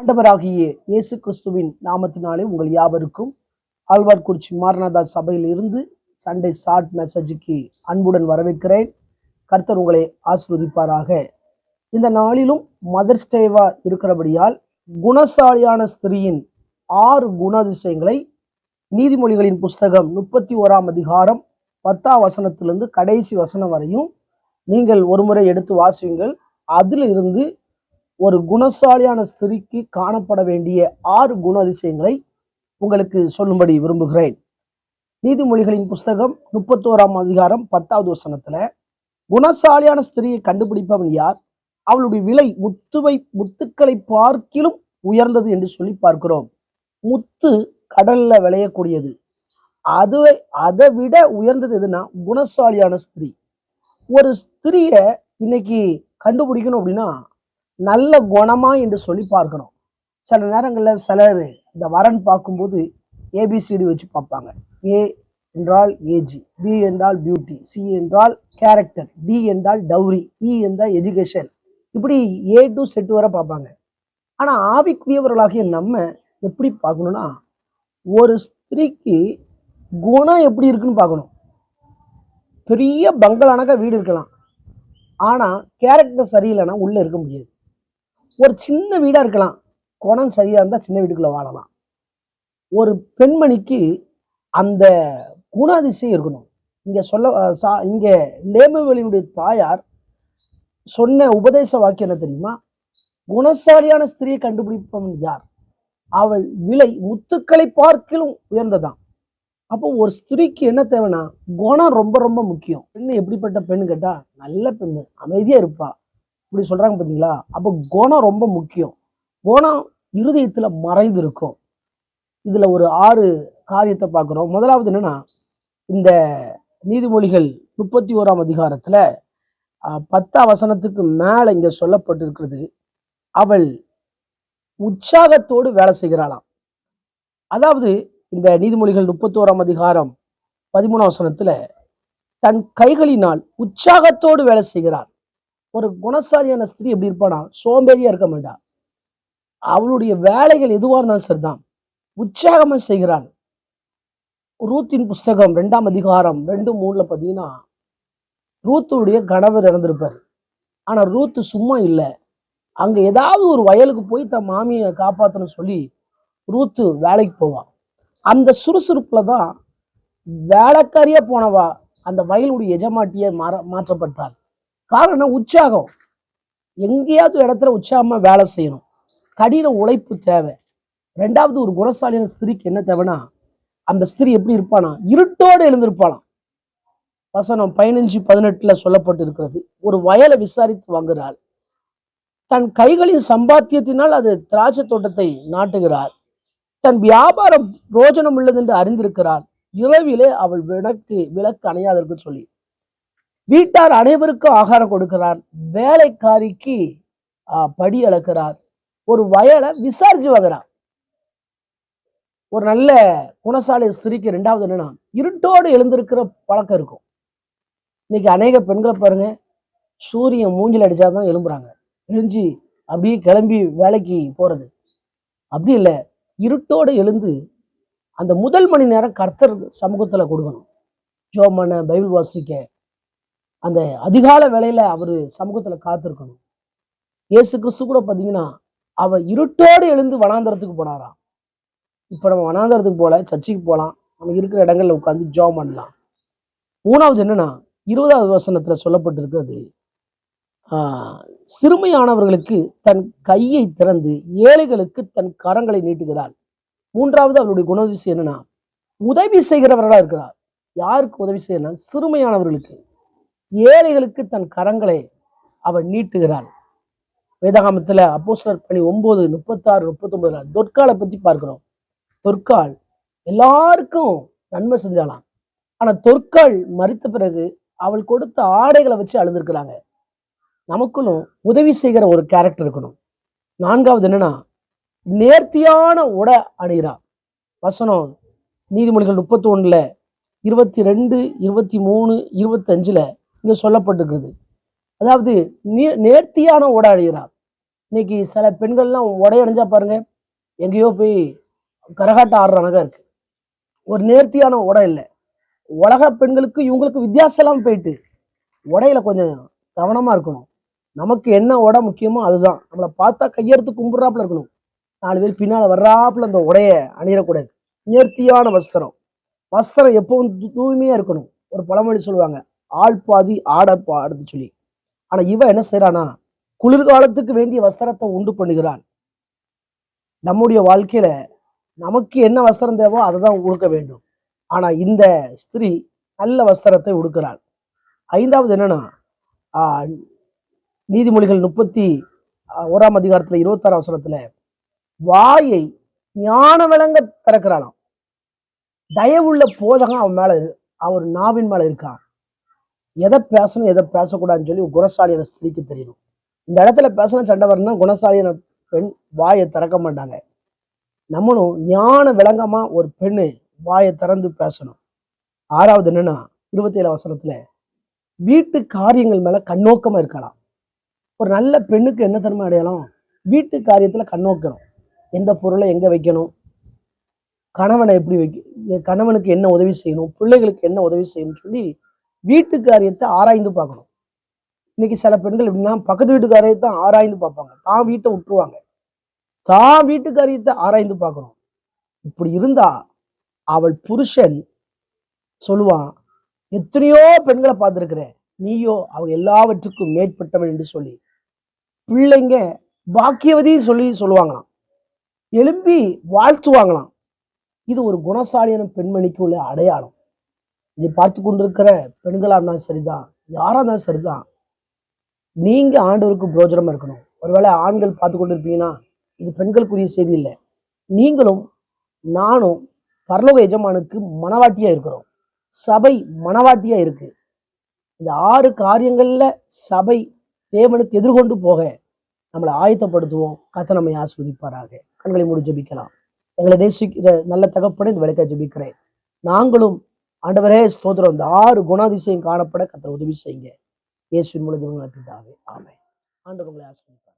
ஆண்டவராகிய இயேசு கிறிஸ்துவின் நாமத்தினாலே உங்கள் யாவருக்கும் ஆழ்வார்குறிச்சி மாரநாதா சபையில் இருந்து சண்டே ஷார்ட் மெசேஜுக்கு அன்புடன் வரவேற்கிறேன். கர்த்தர் உங்களை ஆஸ்வதிப்பாராக இந்த நாளிலும் மதர்ஸ் டேவா இருக்கிறபடியால் குணசாலியான ஸ்திரீயின் ஆறு குணாதிசயங்களை நீதிமொழிகளின் புஸ்தகம் முப்பத்தி ஓராம் அதிகாரம் பத்தாம் வசனத்திலிருந்து கடைசி வசனம் வரையும் நீங்கள் ஒருமுறை எடுத்து வாசியுங்கள். அதில் இருந்து ஒரு குணசாலியான ஸ்திரீக்கு காணப்பட வேண்டிய ஆறு குண அதிசயங்களை உங்களுக்கு சொல்லும்படி விரும்புகிறேன். நீதிமொழிகளின் புஸ்தகம் முப்பத்தோராம் அதிகாரம் பத்தாவது வசனத்துல குணசாலியான ஸ்திரீயை கண்டுபிடிப்பவன் யார்? அவளுடைய விலை முத்துவை முத்துக்களை பார்க்கிலும் உயர்ந்தது என்று சொல்லி பார்க்கிறோம். முத்து கடல்ல விளையக்கூடியது. அதுவை அதை விட உயர்ந்தது எதுனா குணசாலியான ஸ்திரீ. ஒரு ஸ்திரீய இன்னைக்கு கண்டுபிடிக்கணும் அப்படின்னா நல்ல குணமா என்று சொல்லி பார்க்கணும். சில நேரங்களில் சிலர் இந்த வரன் பார்க்கும்போது ஏபிசிடி வச்சு பார்ப்பாங்க. ஏ என்றால் ஏஜி பி என்றால் பியூட்டி சி என்றால் கேரக்டர் டி என்றால் டவுரி இ e என்றால் எஜுகேஷன் இப்படி ஏ டு செட்டு வர பார்ப்பாங்க. ஆனால் ஆவிக்குரியவர்களாகிய நம்ம எப்படி பார்க்கணும்னா ஒரு ஸ்திரீக்கு குணம் எப்படி இருக்குன்னு பார்க்கணும். பெரிய பங்களானாக்கா வீடு இருக்கலாம். ஆனால் கேரக்டர் சரியில்லைன்னா உள்ளே இருக்க முடியாது. ஒரு சின்ன வீடாக இருக்கலாம். குணம் சரியாக இருந்தால் சின்ன வீட்டுக்குள்ளே வாழலாம். ஒரு பெண்மணிக்கு அந்த குணாதிசயம் இருக்கணும். இங்கே சொல்ல சா இங்கே லேமவேலினுடைய தாயார் சொன்ன உபதேச வாக்கியம் என்ன தெரியுமா? குணசாலியான ஸ்திரியை கண்டுபிடிப்பவன் யார்? அவள் விலை முத்துக்களை பார்க்கிலும் உயர்ந்ததான் அப்போ ஒரு ஸ்திரீக்கு என்ன தேவைன்னா குணம் ரொம்ப ரொம்ப முக்கியம். பெண்ணு எப்படிப்பட்ட பெண்ணு கேட்டா நல்ல பெண்ணு அமைதியா இருப்பா. இப்படி சொல்றாங்க பார்த்தீங்களா அப்போ குணம் ரொம்ப முக்கியம். குணம் இருதயத்துல மறைந்து இருக்கும் இதுல ஒரு ஆறு காரியத்தை பார்க்குறோம். முதலாவது என்னன்னா இந்த நீதிமொழிகள் முப்பத்தி ஓராம் அதிகாரத்துல பத்தா வசனத்துக்கு மேல இங்க சொல்லப்பட்டிருக்கிறது அவள் உற்சாகத்தோடு வேலை செய்கிறாளாம். அதாவது இந்த நீதிமொழிகள் முப்பத்தோராம் அதிகாரம் பதிமூணாம் வசனத்துல தன் கைகளினால் உற்சாகத்தோடு வேலை செய்கிறாள். ஒரு குணசாலியான ஸ்திரீ எப்படி இருப்பானா? சோம்பேறியா இருக்க மாட்டா. அவளுடைய வேலைகள் எதுவா இருந்தாலும் சரிதான். உற்சாகமா செய்கிறாள். ரூத்தின் புஸ்தகம் ரெண்டாம் அதிகாரம் ரெண்டு மூணுல பார்த்தீங்கன்னா ரூத்துடைய கணவர் இறந்திருப்பார். ஆனா ரூத்து சும்மா இல்லை. அங்க ஏதாவது ஒரு வயலுக்கு போய் தன் மாமியை காப்பாத்தணும்னு சொல்லி ரூத்து வேலைக்கு போவா. அந்த சுறுசுறுப்பில் தான் வேலைக்காரியா போனவா அந்த வயலுடைய எஜமாட்டியை மாற மாற்றப்பட்டாள் காரணம் உற்சாகம். எங்கேயாவது இடத்துல உற்சாகமா வேலை செய்யணும். கடின உழைப்பு தேவை. ரெண்டாவது ஒரு குணசாலியான ஸ்திரீக்கு என்ன தேவைன்னா அந்த ஸ்திரீ எப்படி இருப்பானா? இருட்டோடு எழுந்திருப்பாளாம். வசனம் பதினஞ்சு பதினெட்டுல சொல்லப்பட்டு இருக்கிறது ஒரு வயலை விசாரித்து வாங்குகிறாள். தன் கைகளின் சம்பாத்தியத்தினால் அது திராட்சை தோட்டத்தை நாட்டுகிறார் தன் வியாபாரம் பிரோஜனம் உள்ளது என்று அறிந்திருக்கிறாள். இரவிலே அவள் விளக்கு விளக்கு அணையாதற்கு சொல்லி வீட்டார் அனைவருக்கும் ஆகாரம் கொடுக்கிறார். வேலைக்காரிக்கு ஆஹ், படி அளக்கிறார். ஒரு வயலை விசாரிச்சு வாங்குறான் ஒரு நல்ல குணசாலை ஸ்திரீக்கு ரெண்டாவது என்னன்னா இருட்டோடு எழுந்திருக்கிற பழக்கம் இருக்கும். இன்னைக்கு அநேக பெண்களை பாருங்க சூரியன் மூஞ்சில் அடிச்சாதான் எழும்புறாங்க. எழுஞ்சி அப்படியே கிளம்பி வேலைக்கு போறது. அப்படி இல்லை இருட்டோடு எழுந்து அந்த முதல் மணி நேரம் கர்த்தர் சமூகத்துல கொடுக்கணும். ஜோம் பண்ண பைபிள் வாசிக்க அந்த அதிகால வேலையில அவரு சமூகத்துல காத்திருக்கணும். இயேசு கிறிஸ்து கூட பார்த்தீங்கன்னா அவ இருட்டோடு எழுந்து வனாந்தரத்துக்கு போனாராம். இப்போ நம்ம வனாந்தரத்துக்கு போல சர்ச்சுக்கு போகலாம் நம்ம இருக்கிற இடங்கள்ல உட்காந்து ஜோம் பண்ணலாம். மூணாவது என்னன்னா இருபதாவது வசனத்துல சொல்லப்பட்டிருக்கிறது சிறுமையானவர்களுக்கு தன் கையை திறந்து ஏழைகளுக்கு தன் கரங்களை நீட்டுகிறாள். மூன்றாவது அவருடைய குணதிசயம் என்னன்னா உதவி செய்கிறவர்களா இருக்கிறார். யாருக்கு உதவி செய்யணும் சிறுமையானவர்களுக்கு. ஏழைகளுக்கு தன் கரங்களை அவள் நீட்டுகிறாள் வேதாகாமத்தில் அப்போஸ்தலர் பணி ஒன்பது முப்பத்தாறு முப்பத்தொன்பதுல தொற்காலை பற்றி பார்க்கிறோம். தொற்கால் எல்லாருக்கும் நன்மை செஞ்சாலாம் ஆனால் தொற்கால் மறித்த பிறகு அவள் கொடுத்த ஆடைகளை வச்சு அழுதுருக்குறாங்க. நமக்குள்ளும் உதவி செய்கிற ஒரு கேரக்டர் இருக்கணும். நான்காவது என்னன்னா நேர்த்தியான உடை அணிகிறா. வசனம் நீதிமொழிகள் முப்பத்தி இருபத்தி ரெண்டு இருபத்தி மூணு இருபத்தஞ்சுல இங்கே சொல்லப்பட்டிருக்கிறது அதாவது நே- நேர்த்தியான உடை அணிகிறா இன்னைக்கு சில பெண்கள்லாம் உடையடைஞ்சா பாருங்க எங்கேயோ போய் கரகாட்டம் ஆடுறானங்க இருக்கு. ஒரு நேர்த்தியான உடை இல்லை. உலக பெண்களுக்கு இவங்களுக்கு வித்தியாசம் எல்லாம் போயிட்டு உடையில கொஞ்சம் கவனமா இருக்கணும். நமக்கு என்ன உடை முக்கியமோ அதுதான். நம்மளை பார்த்தா கையெடுத்து கும்பிட்றாப்புல இருக்கணும். நாலு பேர் பின்னால் வர்றாப்புல அந்த உடைய அணியக்கூடாது நேர்த்தியான வஸ்திரம். வஸ்திரம் எப்பவும் தூ- தூய்மையா இருக்கணும். ஒரு பழமொழி சொல்லுவாங்க ஆள் பாதி ஆட பாடுன்னு சொல்லி. ஆனா இவன் என்ன செய்யறானா குளிர்காலத்துக்கு வேண்டிய வஸ்திரத்தை உண்டு பண்ணுகிறான். நம்முடைய வாழ்க்கையில நமக்கு என்ன வஸ்திரம் தேவோ அதை தான் உடுக்க வேண்டும். ஆனா இந்த ஸ்திரீ நல்ல வஸ்திரத்தை உடுக்கிறாள். ஐந்தாவது என்னன்னா ஆஹ், நீதிமொழிகள் முப்பத்தி ஓராம் அதிகாரத்துல இருபத்தாறு அவசரத்துல வாயை ஞான விளங்க திறக்கிறானாம் தயவுள்ள போதகம் அவன் மேல அவர் நாவின் மேல இருக்கான் எதை பேசணும் எதை பேசக்கூடாதுன்னு சொல்லி குணசாலியான ஸ்திரீக்கு தெரியணும். இந்த இடத்துல பேசின சண்டை வரணும் குணசாலியான பெண் வாயை திறக்க மாட்டாங்க. நம்மளும் ஞான விளங்கமா ஒரு பெண்ணு வாயை திறந்து பேசணும். ஆறாவது என்னன்னா இருபத்தி ஏழு வசனத்துல வீட்டு காரியங்கள் மேல கண்ணோக்கமா இருக்கலாம். ஒரு நல்ல பெண்ணுக்கு என்ன தன்மை அடையலாம்? வீட்டு காரியத்துல கண்ணோக்கணும். எந்த பொருளை எங்க வைக்கணும்? கணவனை எப்படி வைக்க கணவனுக்கு என்ன உதவி செய்யணும்? பிள்ளைகளுக்கு என்ன உதவி செய்யணும்னு சொல்லி வீட்டு காரியத்தை ஆராய்ந்து பார்க்கணும். இன்னைக்கு சில பெண்கள் எப்படின்னா பக்கத்து வீட்டு காரியத்தை ஆராய்ந்து பார்ப்பாங்க. தான் வீட்டை விட்டுருவாங்க. தான் வீட்டு காரியத்தை ஆராய்ந்து பார்க்கணும். இப்படி இருந்தா அவள் புருஷன் சொல்லுவான் எத்தனையோ பெண்களை பார்த்துருக்கிறேன். நீயோ அவங்க எல்லாவற்றுக்கும் மேற்பட்டவள் என்று சொல்லி. பிள்ளைங்க பாக்கியவதின்னு சொல்லி சொல்லுவாங்களாம். எழும்பி வாழ்த்துவாங்களாம். இது ஒரு குணசாலியான பெண்மணிக்கு உள்ள அடையாளம். இதை பார்த்து கொண்டிருக்கிற பெண்களா இருந்தாலும் சரிதான் யாரா இருந்தாலும் சரிதான். நீங்க ஆண்டவருக்கு பிரோஜனமா இருக்கணும். ஒருவேளை ஆண்கள் பார்த்து கொண்டிருப்பீங்கன்னா இது பெண்களுக்குரிய செய்தி இல்லை. நீங்களும் நானும் பரலோக எஜமானுக்கு மனவாட்டியா இருக்கிறோம். சபை மனவாட்டியாக இருக்கு. இந்த ஆறு காரியங்கள்ல சபை தேவனுக்கு எதிர்கொண்டு போக நம்மளை ஆயத்தப்படுத்துவோம். கத்த நம்மை ஆஸ்வதிப்பாராக கண்களை மூடி ஜபிக்கலாம். எங்களை நேசிக்கிற நல்ல தகப்பட இந்த விளக்க ஜபிக்கிறேன். நாங்களும் ஆண்டவரே ஸ்தோத்திரம். இந்த ஆறு குணாதிசயம் காணப்பட கத்த உதவி செய்யுங்க. இயேசுவின் மூலம் ஜெபங்கள் ஆமை ஆமென். ஆசிரியர்